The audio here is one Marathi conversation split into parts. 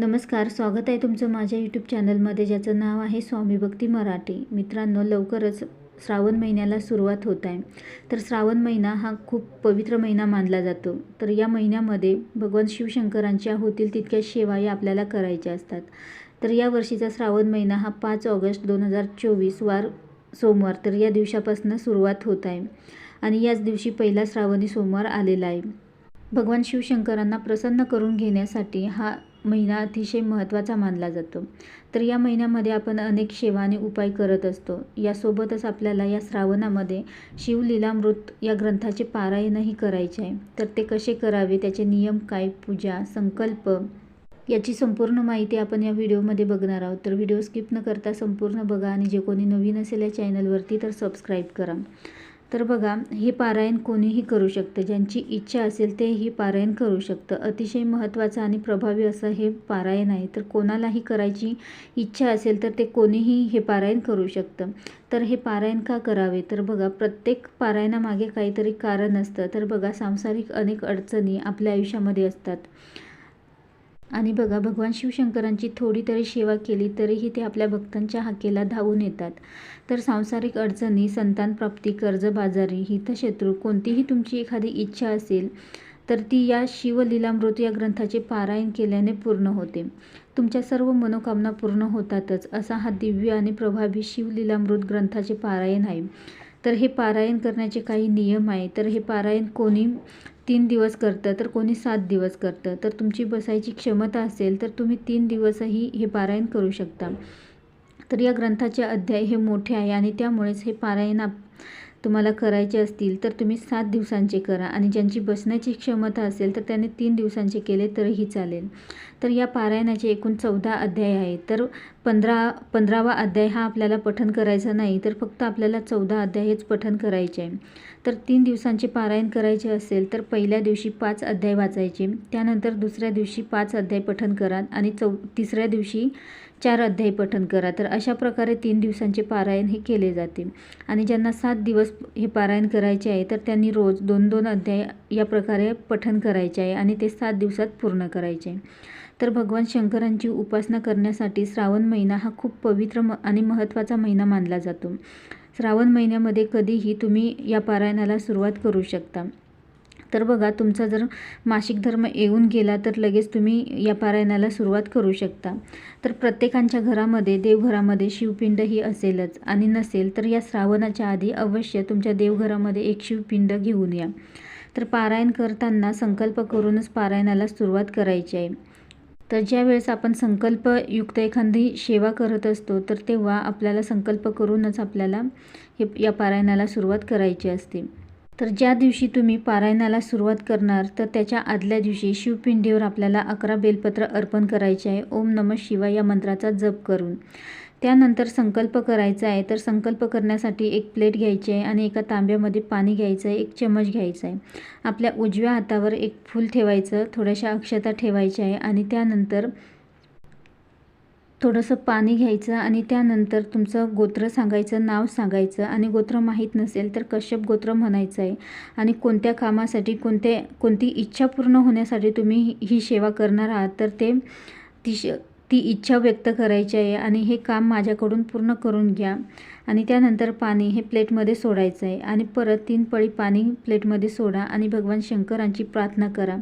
नमस्कार स्वागत आहे तुमचं माझ्या यूट्यूब चॅनलमध्ये ज्याचं नाव आहे स्वामी भक्ती मराठी. मित्रांनो लवकरच श्रावण महिन्याला सुरुवात होत आहे. तर श्रावण महिना हा खूप पवित्र महिना मानला जातो. तर या महिन्यामध्ये भगवान शिवशंकरांच्या होतील तितक्या सेवा या आपल्याला करायच्या असतात. तर या वर्षीचा श्रावण महिना हा पाच ऑगस्ट दोन हजार चोवीस वार सोमवार तर या दिवसापासून सुरुवात होत आहे. आणि याच दिवशी पहिला श्रावणी सोमवार आलेला आहे. भगवान शिवशंकरांना प्रसन्न करून घेण्यासाठी हा महिना अतिशय महत्त्वाचा मानला जातो. तर या महिन्यामध्ये आपण अनेक सेवाने उपाय करत असतो. यासोबतच आपल्याला या श्रावणामध्ये शिवलीलामृत या ग्रंथाचे पारायणही करायचे आहे. तर ते कसे करावे त्याचे नियम काय पूजा संकल्प याची संपूर्ण माहिती आपण या व्हिडिओमध्ये बघणार आहोत. तर व्हिडिओ स्किप न करता संपूर्ण बघा आणि जे कोणी नवीन असेल या चॅनलवरती तर सबस्क्राईब करा. तर बघा हे पारायण कोणीही करू शकतं. ज्यांची इच्छा असेल ते ही पारायण करू शकतं. अतिशय महत्त्वाचं आणि प्रभावी असं हे पारायण आहे. तर कोणालाही करायची इच्छा असेल तर ते कोणीही हे पारायण करू शकतं. तर हे पारायण का करावे? तर बघा प्रत्येक पारायणामागे काहीतरी कारण असतं. तर बघा सांसारिक अनेक अडचणी आपल्या आयुष्यामध्ये असतात. आणि बघा भगवान शिवशंकरांची थोडी तरी सेवा केली तरीही ते आपल्या भक्तांच्या हाकेला धावून येतात. तर सांसारिक अडचणी संतानप्राप्ती कर्जबाजारी हितशत्रू कोणतीही तुमची एखादी इच्छा असेल तर ती या शिवलीलामृत या ग्रंथाचे पारायण केल्याने पूर्ण होते. तुमच्या सर्व मनोकामना पूर्ण होतातच असा हा दिव्य आणि प्रभावी शिवलीलामृत ग्रंथाचे पारायण आहे. तर हे पारायण करण्याचे काही नियम आहे. तर हे पारायण कोणी तीन दिवस करतं तर कोणी सात दिवस करतं. तर तुमची बसायची क्षमता असेल तर तुम्ही तीन दिवसही हे पारायण करू शकता. तर या ग्रंथाचे अध्याय हे मोठे आहे आणि त्यामुळेच हे पारायण आप तुम्हाला करायचे असतील तर तुम्ही सात दिवसांचे करा. आणि ज्यांची बसण्याची क्षमता असेल तर त्याने तीन दिवसांचे केले तरीही चालेल. तर या पारायणाचे एकूण चौदा अध्याय आहेत. तर पंधरा पंधरावा अध्याय हा आपल्याला पठन करायचा नाही तर फक्त आपल्याला चौदा अध्याय हेच पठन करायचे आहे. तर तीन दिवसांचे पारायण करायचे असेल तर पहिल्या दिवशी पाच अध्याय वाचायचे त्यानंतर दुसऱ्या दिवशी पाच अध्याय पठन करा आणि चौ तिसऱ्या दिवशी चार अध्याय पठन करा. तर अशा प्रकारे तीन दिवसांचे पारायण हे केले जाते. आणि ज्यांना सात दिवस हे पारायण करायचे आहे तर त्यांनी रोज दोन दोन अध्याय या प्रकारे पठन करायचे आहे आणि ते सात दिवसात पूर्ण करायचे तर भगवान शंकरांची उपासना करण्यासाठी श्रावण महिना हा खूप पवित्र म आणि महत्त्वाचा महिना मानला जातो. श्रावण महिन्यामध्ये कधीही तुम्ही या पारायणाला सुरुवात करू शकता. तर बघा तुमचा जर मासिक धर्म येऊन गेला तर लगेच तुम्ही या पारायणाला सुरुवात करू शकता. तर प्रत्येकांच्या घरामध्ये देवघरामध्ये शिवपिंड ही असेलच. आणि नसेल तर या श्रावणाच्या आधी अवश्य तुमच्या देवघरामध्ये एक शिवपिंड घेऊन या. तर पारायण करताना संकल्प करूनच पारायणाला सुरुवात करायची आहे. तर ज्या वेळेस आपण संकल्पयुक्त एखादी सेवा करत असतो तर तेव्हा आपल्याला संकल्प करूनच आपल्याला हे या पारायणाला सुरुवात करायची असते. तर ज्या दिवशी तुम्ही पारायणाला सुरुवात करणार तर त्याच्या आदल्या दिवशी शिवपिंडीवर आपल्याला अकरा बेलपत्र अर्पण करायचे आहे. ओम नम शिवा या मंत्राचा जप करून. त्यानंतर संकल्प करायचा आहे. तर संकल्प करण्यासाठी एक प्लेट घ्यायची आहे आणि एका तांब्यामध्ये पाणी घ्यायचं आहे. एक चमच घ्यायचा आहे. आपल्या उजव्या हातावर एक फूल ठेवायचं. थोड्याशा अक्षता ठेवायच्या आहे आणि त्यानंतर थोडंसं पाणी घ्यायचं आणि त्यानंतर तुमचं गोत्र सांगायचं नाव सांगायचं आणि गोत्र माहीत नसेल तर कश्यप गोत्र म्हणायचं आहे. आणि कोणत्या कामासाठी कोणत्या कोणती इच्छा पूर्ण होण्यासाठी तुम्ही ही सेवा करणार आहात तर ते ती ती इच्छा व्यक्त करायची आहे आणि हे काम माझ्याकडून पूर्ण करून घ्या. आणि त्यानंतर पाणी हे प्लेटमध्ये सोडायचं आहे. आणि परत तीन पळी पाणी प्लेटमध्ये सोडा आणि भगवान शंकरांची प्रार्थना करा.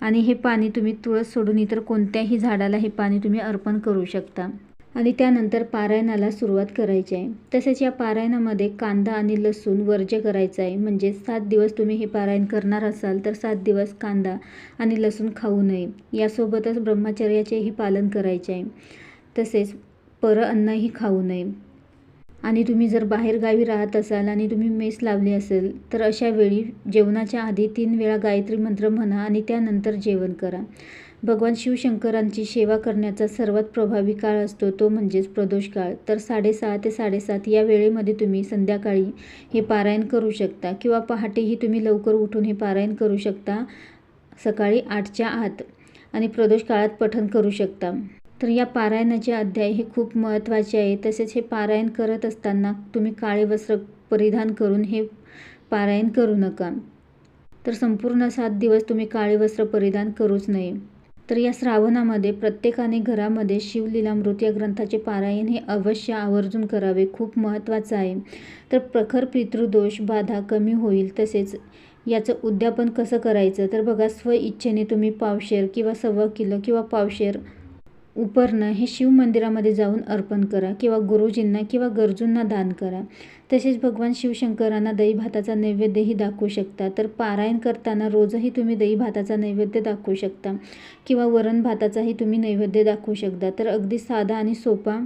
आणि हे पाणी तुम्ही तुळस सोडून इतर कोणत्याही झाडाला हे पाणी तुम्ही अर्पण करू शकता. आणि त्यानंतर पारायणाला सुरुवात करायची आहे. तसेच या पारायणामध्ये कांदा आणि लसूण वर्ज्य करायचं आहे. म्हणजे सात दिवस तुम्ही हे पारायण करणार असाल तर सात दिवस कांदा आणि लसूण खाऊ नये. यासोबतच ब्रह्मचर्याचेही पालन करायचे आहे. तसेच पर अन्नही खाऊ नये. आणि तुम्ही जर बाहेरगावी राहत असाल आणि तुम्ही मेस लावली असेल तर अशा वेळी जेवणाच्या आधी तीन वेळा गायत्री मंत्र म्हणा आणि त्यानंतर जेवण करा. भगवान शिवशंकरांची सेवा करण्याचा सर्वात प्रभावी काळ असतो तो म्हणजेच प्रदोष काळ. तर साडेसहा ते साडेसात या वेळेमध्ये तुम्ही संध्याकाळी हे पारायण करू शकता किंवा पहाटेही तुम्ही लवकर उठून हे पारायण करू शकता सकाळी आठच्या आत आणि प्रदोष काळात पठण करू शकता. तर या पारायणाचे अध्याय हे खूप महत्त्वाचे आहे. तसेच हे पारायण करत असताना तुम्ही काळे वस्त्र परिधान करून हे पारायण करू नका. तर संपूर्ण सात दिवस तुम्ही काळे वस्त्र परिधान करूच नये. तर या श्रावणामध्ये प्रत्येकाने घरामध्ये शिवलीलामृत या ग्रंथाचे पारायण हे अवश्य आवर्जून करावे खूप महत्त्वाचं आहे. तर प्रखर पितृदोष बाधा कमी होईल तसेच याचं उद्यापन कसं करायचं? तर बघा स्वइच्छेने तुम्ही पावशेर किंवा सव्वा किलो किंवा पावशेर उपरणं हे शिव मंदिरामध्ये जाऊन अर्पण करा किंवा गुरुजींना किंवा गरजूंना दान करा. तसेच भगवान शिवशंकरांना दही भाताचा नैवेद्यही दाखवू शकता. तर पारायण करताना रोजही तुम्ही दही भाताचा नैवेद्य दाखवू शकता किंवा वरण भाताचाही तुम्ही नैवेद्य दाखवू शकता. तर अगदी साधा आणि सोपा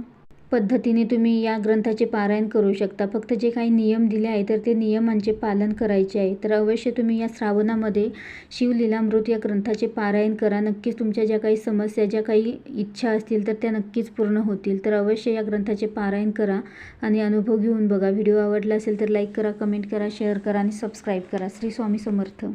पद्धतीने तुम्ही या ग्रंथाचे पारायण करू शकता. फक्त जे काही नियम दिले आहे तर ते नियमांचे पालन करायचे आहे. तर अवश्य तुम्ही या श्रावणामध्ये शिवलीलामृत या ग्रंथाचे पारायण करा. नक्कीच तुमच्या ज्या काही समस्या ज्या काही इच्छा असतील तर त्या नक्कीच पूर्ण होतील. तर अवश्य या ग्रंथाचे पारायण करा आणि अनुभव घेऊन बघा. व्हिडिओ आवडला असेल तर लाईक करा कमेंट करा शेअर करा आणि सबस्क्राईब करा. श्री स्वामी समर्थ.